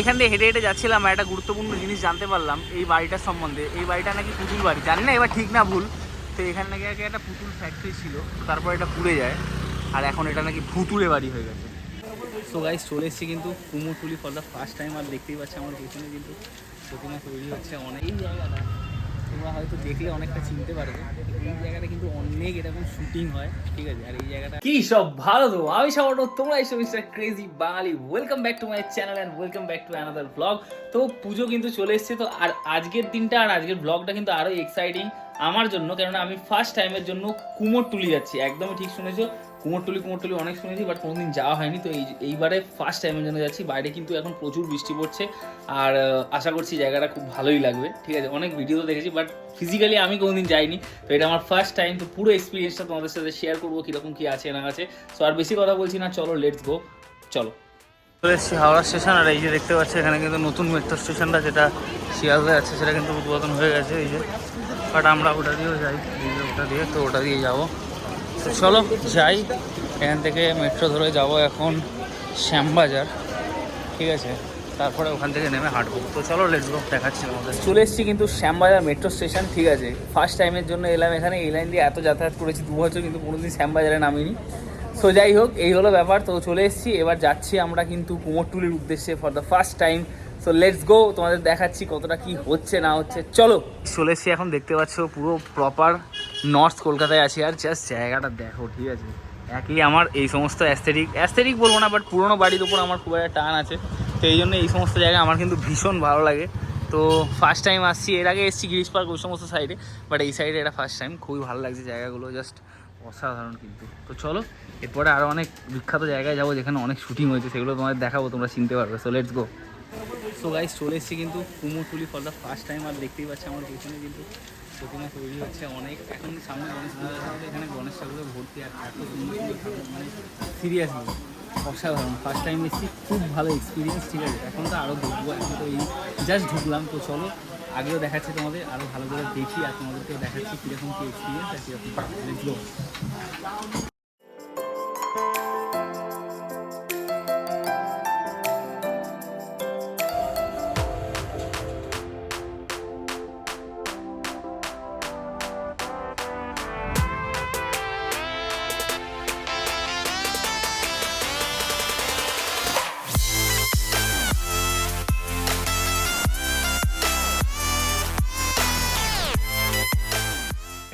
এখান থেকে হেঁটে হেঁটে যাচ্ছিলাম একটা গুরুত্বপূর্ণ জিনিস জানতে পারলাম, এই বাড়িটার সম্বন্ধে। এই বাড়িটা নাকি পুতুল বাড়ি। জানি না, এবার ঠিক না ভুল। তো এখানে নাকি আগে একটা পুতুল ফ্যাক্টরি ছিল তারপর এটা পুড়ে যায়। আর এখন এটা নাকি ভুতুরে বাড়ি হয়ে গেছে। সো গাইজ চলে এসেছি কিন্তু Kumartuli for the first time আর দেখতেই পাচ্ছি আমার পেছনে কিন্তু প্রতিমা তৈরি হচ্ছে অনেক জায়গাটা তোমরা হয়তো দেখলে অনেকটা চিনতে পারবে। এই জায়গাটা কিন্তু অনেক এরকম শুটিং হয়, ঠিক আছে? আর এই জায়গাটা কি সব ভালো তো? আমি সবার তোমরা এসব mister crazy Bangali welcome back to my channel and welcome back to another blog তো পুজো কিন্তু চলে এসছে, তো আর আজকের দিনটা আর আজকের ব্লগটা কিন্তু আরও এক্সাইটিং আমার জন্য, কেননা আমি ফার্স্ট টাইমের জন্য কুমোরটুলি যাচ্ছি। একদমই ঠিক শুনেছো। কুমোরটুলি কুমোরটুলি অনেক শুনেছি বাট কোনোদিন যাওয়া হয়নি। তো এই, এইবারে ফার্স্ট টাইমের জন্য যাচ্ছি। বাইরে কিন্তু এখন প্রচুর বৃষ্টি পড়ছে। আর আশা করছি জায়গাটা খুব ভালোই লাগবে। ঠিক আছে, অনেক ভিডিও দেখেছি বাট ফিজিক্যালি আমি কোনোদিন যাইনি। তো এটা আমার ফার্স্ট টাইম তো পুরো এক্সপিরিয়েন্সটা তোমাদের সাথে শেয়ার করব, কীরকম কী আছে, না আছে। সো আর বেশি কথা বলছি না, চলো লেটস গো চলো। চলে এসেছি হাওড়া স্টেশন, আর এই যে দেখতে পাচ্ছি, এখানে কিন্তু নতুন মেট্রো স্টেশনটা যেটা শিয়ালদা আছে, সেটা কিন্তু উদ্বোধন হয়ে গেছে, এই যে। বাট আমরা ওটা দিয়েও যাই। ওটা দিয়ে তো ওটা দিয়ে যাব। চলো, যাই। এখান থেকে মেট্রো ধরে যাব এখন শ্যামবাজার। ঠিক আছে? তারপরে ওখান থেকে নেমে হাঁটবো। তো চলো লেটস দেখাচ্ছি আমাদের চলে এসেছি কিন্তু শ্যামবাজার মেট্রো স্টেশন ঠিক আছে? ফার্স্ট টাইমের জন্য এলাম এখানে। এই লাইন দিয়ে এত যাতায়াত করেছি, দু বছর কিন্তু কোনোদিন শ্যামবাজারে নামিনি। সো যাই হোক, এই হলো ব্যাপার। তো চলে এসেছি। এবার যাচ্ছি আমরা কিন্তু কুমোরটুলির উদ্দেশ্যে for the first time so let's go তোমাদের দেখাচ্ছি কতটা কি হচ্ছে, না হচ্ছে। চলো। চলে এসেছি এখন, দেখতে পাচ্ছ, পুরো প্রপার নর্থ কলকাতায় আছি। আর জাস্ট জায়গাটা দেখো, ঠিক আছে? একই আমার এই সমস্ত অ্যাস্থেটিক অ্যাস্থেটিক বলব না বাট পুরোনো বাড়ির উপর আমার খুব একটা টান আছে। তো এই জন্য এই সমস্ত জায়গা আমার কিন্তু ভীষণ ভালো লাগে। তো ফার্স্ট টাইম আসছি। এর আগে এসেছি গিরিশ পার্ক ওই সমস্ত সাইডে বাট এই সাইডে এটা ফার্স্ট টাইম খুবই ভালো লাগছে জায়গাগুলো জাস্ট অসাধারণ কিন্তু। তো চলো, এরপরে আরও অনেক বিখ্যাত জায়গায় যাব, যেখানে অনেক শুটিং হয়েছে, সেগুলো তোমাদের দেখাবো, তোমরা চিনতে পারবে। So let's go so guys চলে এসেছি কিন্তু Kumartuli for the first time আর দেখতেই পাচ্ছি আমার পেছনে কিন্তু প্রতিমা তৈরি হচ্ছে অনেক। এখন সামনে গণেশ পুজো আমাদের এখানে গণেশ ঠাকুরের ভর্তি, আর এত সুন্দর ঠাকুর মানে সিরিয়াসলি অসাধারণ। ফার্স্ট টাইম এসেছি, খুব ভালো এক্সপিরিয়েন্স ঠিক আছে? এখন তো আরও ঢুকবো এখন তো এই জাস্ট ঢুকলাম, তো চলো, আগেও দেখাচ্ছি তোমাদের আরও ভালো করে দেখি, আর তোমাদেরকেও দেখাচ্ছি কীরকম কী এক্সপিরিয়েন্স আর কীরকম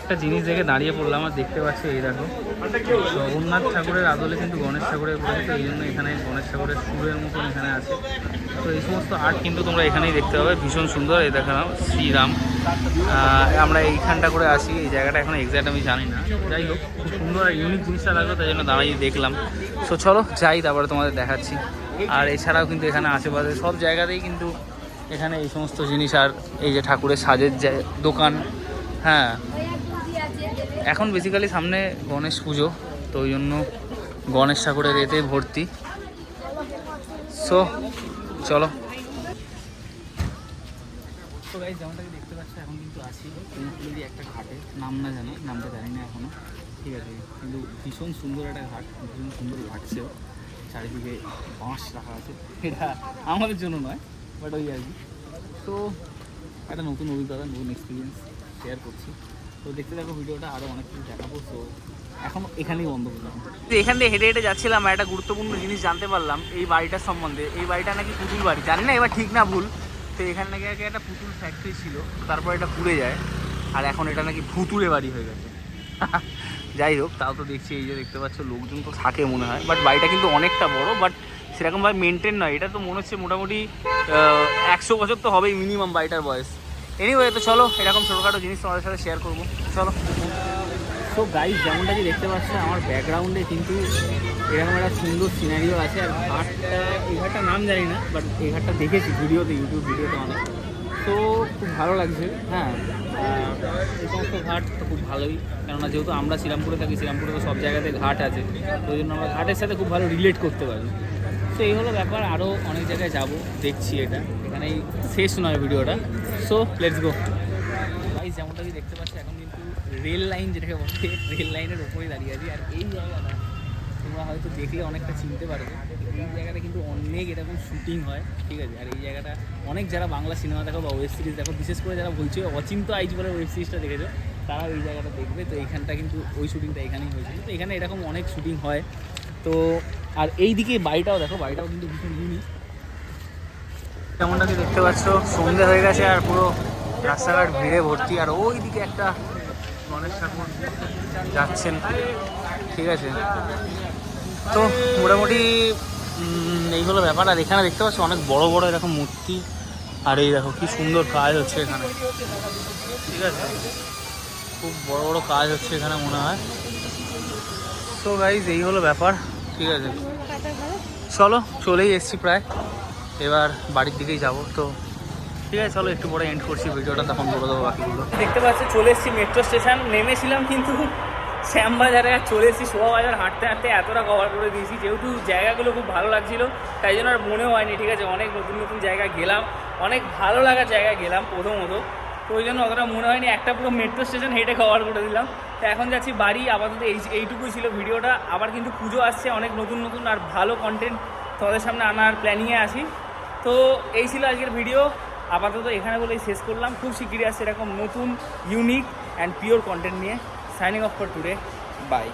একটা জিনিস দেখে দাঁড়িয়ে পড়লাম আর দেখতে পাচ্ছি এই দেখো। জগন্নাথ ঠাকুরের আদলে কিন্তু গণেশ ঠাকুরের পড়েছে এই জন্য এখানে গণেশ ঠাকুরের সুরের মতন এখানে আছে। তো এই সমস্ত আর্ট কিন্তু তোমরা এখানেই দেখতে পাবে, ভীষণ সুন্দর, এই দেখালাম শ্রীরাম। আমরা এইখানটা করে আসি, এই জায়গাটা এখন এক্স্যাক্ট আমি জানি না। যাই হোক, খুব সুন্দর আর ইউনিক জিনিসটা লাগল, তাই জন্য দাঁড়িয়ে দেখলাম। সো চলো, যাই, তারপরে তোমাদের দেখাচ্ছি। আর এছাড়াও কিন্তু এখানে আশেপাশে সব জায়গাতেই কিন্তু এখানে এই সমস্ত জিনিস, আর এই যে ঠাকুরের সাজের যে দোকান হ্যাঁ। এখন বেসিক্যালি সামনে গণেশ পুজো, তো ওই জন্য গণেশ ঠাকুরের এতে ভর্তি। সো চলো। তো দেখতে পাচ্ছ, এখন কিন্তু আছি একটা ঘাটে। নাম না জানি না এখনও। ঠিক আছে, কিন্তু ভীষণ সুন্দর একটা ঘাট, ভীষণ সুন্দর চারিদিকে বাঁশ রাখা আছে। এটা আমাদের জন্য নয় বাট ওই আর কি। তো একটা নতুন অভিজ্ঞতা, নতুন এক্সপিরিয়েন্স শেয়ার করছি। তো দেখতে থাকো ভিডিওটা আরও অনেক কিছু দেখাবো তো এখন এখানেই বন্ধ করলাম এখান দিয়ে হেঁটে হেঁটে যাচ্ছিলাম একটা গুরুত্বপূর্ণ জিনিস জানতে পারলাম, এই বাড়িটার সম্বন্ধে। এই বাড়িটা নাকি পুতুল বাড়ি, জানি না, এবার ঠিক না ভুল। তো এখানে নাকি আগে একটা পুতুল ফ্যাক্টরি ছিল, তারপর এটা পুড়ে যায়, আর এখন এটা নাকি ভুতুড়ে বাড়ি হয়ে গেছে। যাই হোক, তাও তো দেখছি এই যে দেখতে পাচ্ছ, লোকজন তো থাকে মনে হয় বাট বাড়িটা কিন্তু অনেকটা বড় বাট সেরকমভাবে মেনটেন নয়। এটা তো মনে হচ্ছে মোটামুটি একশো বছর তো হবেই মিনিমাম বাড়িটার বয়স। এনিওয়ে তো চলো, এরকম ছোটোখাটো জিনিস তোমাদের সাথে শেয়ার করব। চলো। তো গাইজ যেমনটা কি দেখতে পাচ্ছ, আমার ব্যাকগ্রাউন্ডে কিন্তু এরকম একটা সুন্দর সিনারিও আছে। আর ঘাটটা, এই ঘাটটার নাম জানি না বাট এই ঘাটটা দেখেছি ভিডিওতে ইউটিউব ভিডিওতে অনেক। তো খুব ভালো লাগছে হ্যাঁ। এই সমস্ত ঘাট তো খুব ভালোই। কেননা যেহেতু আমরা শ্রীরামপুরে থাকি, শ্রীরামপুরে তো সব জায়গাতে ঘাট আছে। তো ওই জন্য আমরা ঘাটের সাথে খুব ভালো রিলেট করতে পারি। তো এই হলো ব্যাপার। আরও অনেক জায়গায় যাব, দেখছি এটা। এখানেই শেষ নয় ভিডিওটা। সো লেটস গো গাইজ যেমনটা কি দেখতে পাচ্ছি, এখন কিন্তু রেল লাইন যেটাকে বলে রেল লাইনের ওপরেই দাঁড়িয়ে আছি। আর এই জায়গাটা তোমরা হয়তো দেখলে অনেকটা চিনতে পারবে। এই জায়গাটা কিন্তু অনেক এরকম শুটিং হয়, ঠিক আছে? আর এই জায়গাটা অনেক যারা বাংলা সিনেমা দেখো বা ওয়েব সিরিজ দেখো, বিশেষ করে যারা বলছে অচিন্ত আইজ বলে ওয়েব সিরিজটা দেখেছ, তারা এই জায়গাটা দেখবে। তো এইখানটা কিন্তু ওই শুটিংটা এখানেই হয়েছিল। তো এখানে এরকম অনেক শুটিং হয়। তো আর এই দিকে বাড়িটাও দেখো, বাড়িটাও কিন্তু ভীষণ যেমনটা কি দেখতে পাচ্ছ, সন্ধে হয়ে গেছে আর পুরো রাস্তাঘাট ভিড়ে ভর্তি। আর ওই দিকে একটা গণেশ ঠাকুর যাচ্ছেন। ঠিক আছে। তো মোটামুটি এইগুলো ব্যাপার। আর এখানে দেখতে পাচ্ছ, অনেক বড় বড় এরকম মূর্তি। আর এই দেখো, কি সুন্দর কাজ হচ্ছে এখানে। ঠিক আছে? খুব বড় বড় কাজ হচ্ছে এখানে মনে হয়। তো গাইজ এই হলো ব্যাপার। ঠিক আছে? চলো, চলেই এসছি প্রায়। এবার বাড়ির দিকেই যাব, তো ঠিক আছে, চলো একটু পরে এন্ড করছি, ভিডিওটা তখন বলে দেবো বাকিগুলো। দেখতে পাচ্ছি, চলে এসেছি মেট্রো স্টেশন নেমেছিলাম কিন্তু শ্যামবাজারে, আর চলে এসেছি শোভাবাজার, হাঁটতে হাঁটতে এতটা কভার করে দিয়েছি, যেহেতু জায়গাগুলো খুব ভালো লাগছিল, তাই জন্য আর মনে হয়নি, ঠিক আছে, অনেক নতুন নতুন জায়গা গেলাম, অনেক ভালো লাগার জায়গায় গেলাম প্রথমত, তো ওই জন্য অতটা মনে হয়নি, একটা পুরো মেট্রো স্টেশন হেঁটে কভার করে দিলাম, তো এখন যাচ্ছি বাড়ি, আপাতত এই, এইটুকুই ছিল ভিডিওটা, আবার কিন্তু পুজো আসছে, অনেক নতুন নতুন আর ভালো কন্টেন্ট তোমাদের সামনে আনার প্ল্যানিংয়ে আছি তো এই ছিল আজকের ভিডিও আপাতত এখানে বলেই শেষ করলাম। খুব শিগগিরই আসছে এরকম নতুন ইউনিক অ্যান্ড পিওর কন্টেন্ট নিয়ে। Signing off for today bye